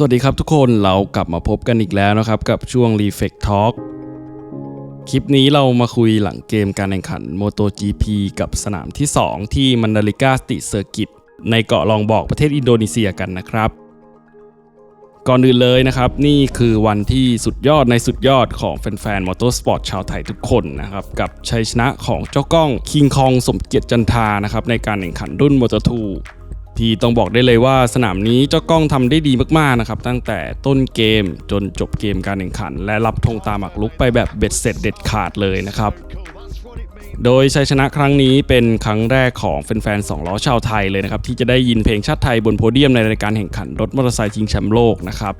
สวัสดีครับทุกคนเรากลับมาพบกันอีกแล้วนะครับ กับช่วง Reflect Talk คลิปนี้เรามาคุยหลังเกมการแข่งขัน MotoGP กับสนามที่ 2 ที่มันดาริกาสติเซอร์กิตในเกาะลองบอกประเทศอินโดนีเซียกันนะครับ ก่อนอื่นเลยนะครับ นี่คือวันที่สุดยอดในสุดยอดของแฟนๆมอเตอร์สปอร์ตชาวไทยทุกคนนะครับ กับชัยชนะของเจ้าก้องคิงคองสมเกียรติจันทานะครับในการแข่งขันรุ่นมอเตอร์ทู ที่ต้องบอกได้เลยว่าสนามนี้เจ้ากล้องทำได้ดีมากๆนะครับตั้งแต่ต้นเกมจนจบเกมการแข่งขัน และรับธงตามหมักลุกไปแบบเบ็ดเสร็จเด็ดขาดเลยนะครับโดยชัยชนะครั้งนี้เป็นครั้งแรกของแฟนๆสองล้อชาวไทยเลยนะครับที่จะได้ยินเพลงชาติไทยบนโพเดียมในรายการแข่งขันรถมอเตอร์ไซค์ชิงแชมป์โลกนะครับ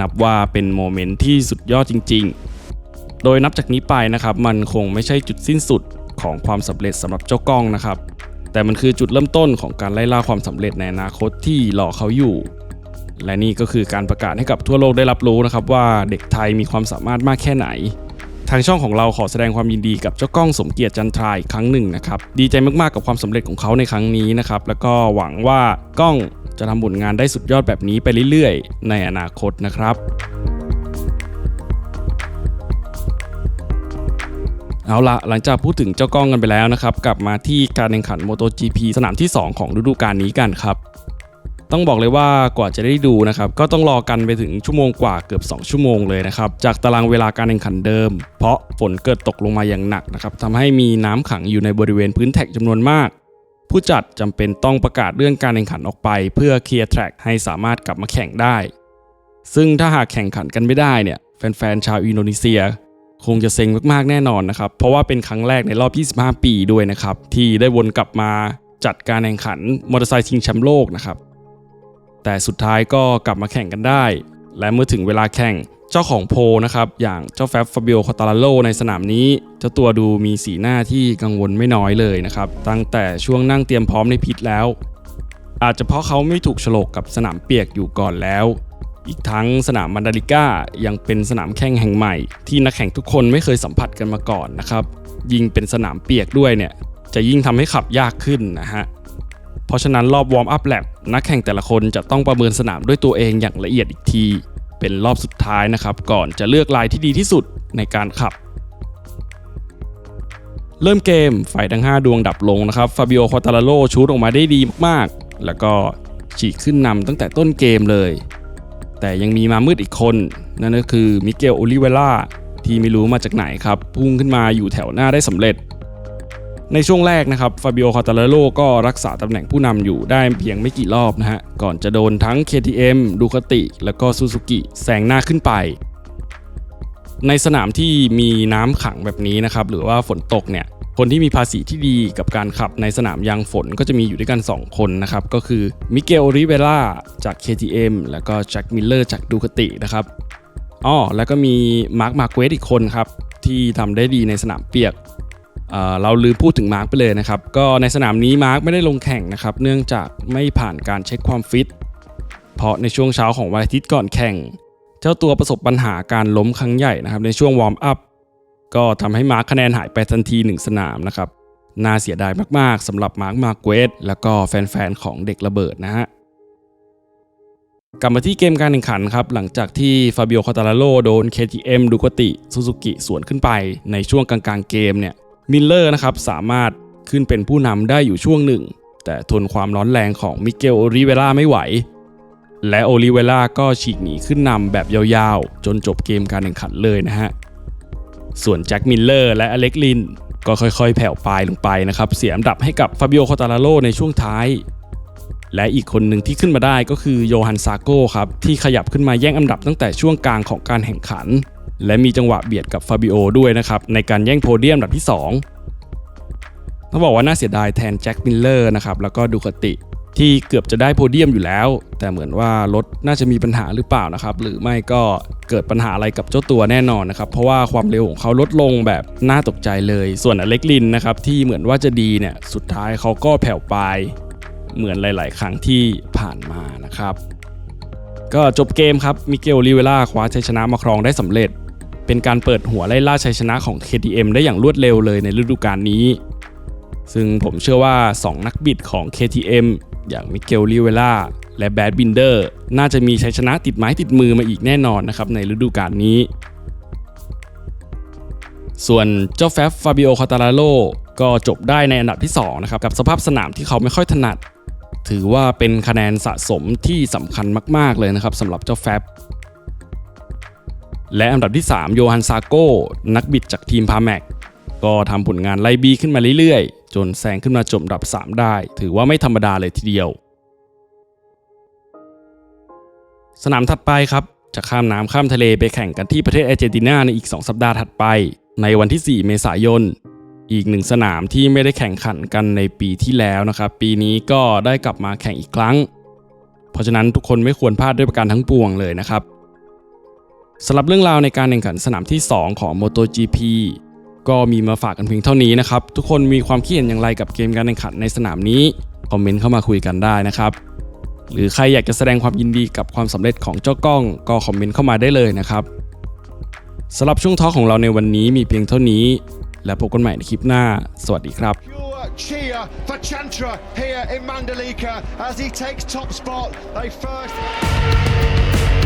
นับว่าเป็นโมเมนต์ที่สุดยอดจริง ๆ โดยนับจากนี้ไปนะครับมันคงไม่ใช่จุดสิ้นสุดของความสำเร็จสำหรับเจ้ากล้องนะครับ แต่มันคือจุดเริ่มต้นของการไล่ล่าความสำเร็จในอนาคตที่รอเขาอยู่ และนี่ก็คือการประกาศให้กับทั่วโลกได้รับรู้นะครับว่าเด็กไทยมีความสามารถมากแค่ไหน ทางช่องของเราขอแสดงความยินดีกับเจ้าก้องสมเกียรติจันทรายครั้งหนึ่งนะครับดีใจมากๆกับความสำเร็จของเขาในครั้งนี้นะครับแล้วก็หวังว่าก้องจะทำผลงานได้สุดยอดแบบนี้ไปเรื่อยๆ ในอนาคตนะครับ เอาละหลังจากพูดถึงเจ้าก้องกันไปแล้วนะครับ กลับมาที่การแข่งขัน MotoGP สนามที่ 2 ของฤดูกาลนี้กันครับ ต้องบอกเลยว่ากว่าจะได้ดูนะครับ ก็ต้องรอกันไปถึงชั่วโมงกว่าเกือบ 2 ชั่วโมงเลยนะครับ จากตารางเวลาการแข่งขันเดิม เพราะฝนเกิดตกลงมาอย่างหนักนะครับทำให้มีน้ำขังอยู่ในบริเวณพื้นแท็กจำนวนมาก ผู้จัดจำเป็นต้องประกาศเรื่องการแข่งขันออกไป เพื่อเคลียร์แทร็กให้สามารถกลับมาแข่งได้ ซึ่งถ้าหากแข่งขันกันไม่ได้เนี่ยแฟนๆชาวอินโดนีเซีย คงจะเซ็งมากๆแน่นอนนะครับ เพราะว่าเป็นครั้งแรกในรอบ 25 ปีด้วยนะครับ ที่ได้วนกลับมาจัดการแข่งขันมอเตอร์ไซค์ชิงแชมป์โลกนะครับ แต่สุดท้ายก็กลับมาแข่งกันได้ และเมื่อถึงเวลาแข่งเจ้าของโพลนะครับ อย่างเจ้าแฟบฟาบิโอคอตาลาโลในสนามนี้ เจ้าตัวดูมีสีหน้าที่กังวลไม่น้อยเลยนะครับ ตั้งแต่ช่วงนั่งเตรียมพร้อมในพิษแล้ว อาจจะเพราะเขาไม่ถูกฉลกกับสนามเปียกอยู่ก่อนแล้ว อีกทั้งสนามมันดาริก้ายังเป็นสนามแข่งแห่งใหม่ ที่นักแข่งทุกคนไม่เคยสัมผัสกันมาก่อนนะครับยิ่งเป็นสนามเปียกด้วยเนี่ยจะยิ่งทำให้ขับยากขึ้นนะฮะเพราะฉะนั้นรอบวอร์มอัพแลบนักแข่งแต่ละคนจะต้องประเมินสนามด้วยตัวเองอย่างละเอียดอีกที เป็นรอบสุดท้ายนะครับ ก่อนจะเลือกลายที่ดีที่สุดในการขับ เริ่มเกมไฟทั้ง 5 ดวงดับลงนะครับฟาบิโอคอตาลาโลชูดออกมาได้ดีมากๆ แล้วก็ฉีกขึ้นนำตั้งแต่ต้นเกมเลย แต่ยังมีมามืดอีกคน นั่นก็คือมิเกลโอลิเวล่าที่ไม่รู้มาจากไหนครับ พุ่งขึ้นมาอยู่แถวหน้าได้สำเร็จ ในช่วงแรกนะครับฟาบิโอคาตาลโลก็รักษาตำแหน่งผู้นำอยู่ได้เพียงไม่กี่รอบนะฮะ ก่อนจะโดนทั้ง KTM ดูคติ แล้วก็ซูซูกิแซงหน้าขึ้นไป ในสนามที่มีน้ำขังแบบนี้นะครับหรือว่าฝนตกเนี่ย คนที่มีภาษีที่ดีกับการขับในสนามยางฝนก็จะมีอยู่ด้วยกัน 2 คนนะครับ ก็คือมิเกลริเวล่าจาก KTM แล้วก็แจ็คมิลเลอร์จากดูคตินะครับอ้อแล้วก็มีมาร์คมาร์เกวสอีกคนครับ ที่ทำได้ดีในสนามเปียกเเราลืมพูดถึงมาร์กไปเลยนะครับ ก็ในสนามนี้มาร์กไม่ได้ลงแข่งนะครับ เนื่องจากไม่ผ่านการเช็คความฟิต เพราะในช่วงเช้าของวันอาทิตย์ก่อนแข่ง เจ้าตัวประสบปัญหาการล้มครั้งใหญ่นะครับในช่วงวอร์มอัพ ก็ทำให้มาร์กคะแนนหายไปทันทีหนึ่งสนามนะครับ น่าเสียดายมากๆสำหรับมาร์กมาร์เกวสแล้วก็แฟนๆของเด็กระเบิดนะฮะกลับมาที่เกมการแข่งขันครับ หลังจากที่ฟาบิโอคาตาลาโลโดน KTM ดูกติซูซูกิสวนขึ้นไปในช่วงกลางๆเกมเนี่ยมิลเลอร์นะครับสามารถขึ้นเป็นผู้นำได้อยู่ช่วงหนึ่ง แต่ทนความร้อนแรงของมิเกลโอลิเวล่าไม่ไหว และโอลิเวล่าก็ฉีกหนีขึ้นนำแบบยาวๆ จนจบเกมการแข่งขันเลยนะฮะ ส่วนแจ็คมิลเลอร์และอเล็กลินก็ค่อยๆ แผ่วปลายลงไปนะครับ เสียอันดับให้กับฟาบิโอคอตาลาโลในช่วงท้าย และอีกคนหนึ่งที่ขึ้นมาได้ก็คือโยฮันซาโก้ครับ ที่ขยับขึ้นมาแย่งอันดับตั้งแต่ช่วงกลางของการแข่งขัน และมีจังหวะเบียดกับฟาบิโอด้วยนะครับ ในการแย่งโพเดียมอันดับที่ 2 ต้องบอกว่าน่าเสียดายแทนแจ็คมิลเลอร์นะครับแล้วก็ดูคติ ที่เกือบจะได้โพเดียมอยู่แล้ว แต่เหมือนว่ารถน่าจะมีปัญหาหรือเปล่านะครับ หรือไม่ก็เกิดปัญหาอะไรกับเจ้าตัวแน่นอนนะครับ เพราะว่าความเร็วของเขาลดลงแบบน่าตกใจเลย ส่วนอเล็กลินนะครับที่เหมือนว่าจะดีเนี่ยสุดท้ายเขาก็แผ่วปลายเหมือนหลาย ๆ ครั้งที่ผ่านมานะครับ ก็จบเกมครับมิเกลลิเวล่าคว้าชัยชนะมาครองได้สำเร็จ เป็นการเปิดหัวไล่ล่าชัยชนะของ KTM ได้อย่างรวดเร็วเลยในฤดูกาลนี้ ซึ่งผมเชื่อว่า 2 นักบิดของ KTM อย่างมิเกลลิเวล่าและแบดบินเดอร์น่าจะมีชัยชนะติดไม้ติดมือมาอีกแน่นอนนะครับในฤดูกาลนี้ ส่วนเจ้าแฟบฟาบิโอคาตาลาโลก็จบได้ในอันดับที่ 2 นะครับ กับสภาพสนามที่เขาไม่ค่อยถนัด ถือว่าเป็นคะแนนสะสมที่สำคัญมาก ๆ เลยนะครับสำหรับเจ้าแฟบและอันดับที่ 3 โยฮันซาโก้ นักบิดจากทีมพาแม็กก็ทำผลงานไล่บีขึ้นมาเรื่อยๆ จนแซงขึ้นมาจบดับ 3 ได้ ถือว่าไม่ธรรมดาเลยทีเดียว สนามถัดไปครับ จะข้ามน้ำข้ามทะเลไปแข่งกันที่ประเทศอาร์เจนตินาในอีก 2 สัปดาห์ถัดไป ในวันที่ 4 เมษายน อีกหนึ่งสนามที่ไม่ได้แข่งขันกันในปีที่แล้วนะครับ ปีนี้ก็ได้กลับมาแข่งอีกครั้ง เพราะฉะนั้นทุกคนไม่ควรพลาดด้วยประการทั้งปวงเลยนะครับสำหรับเรื่องราวในการแข่งขันสนามที่ 2 ของ MotoGP ก็มีมาฝากกันเพียงเท่านี้นะครับ ทุกคนมีความคิดเห็นอย่างไรกับเกมการแข่งขันในสนามนี้ คอมเมนต์เข้ามาคุยกันได้นะครับ หรือใครอยากจะแสดงความยินดีกับความสำเร็จของเจ้ากล้องก็คอมเมนต์เข้ามาได้เลยนะครับสำหรับช่วงทอของเราในวันนี้มีเพียงเท่านี้ และพบกันใหม่ในคลิปหน้า สวัสดีครับ cheer for Chantra here in Mandalika as he takes top spot. They first.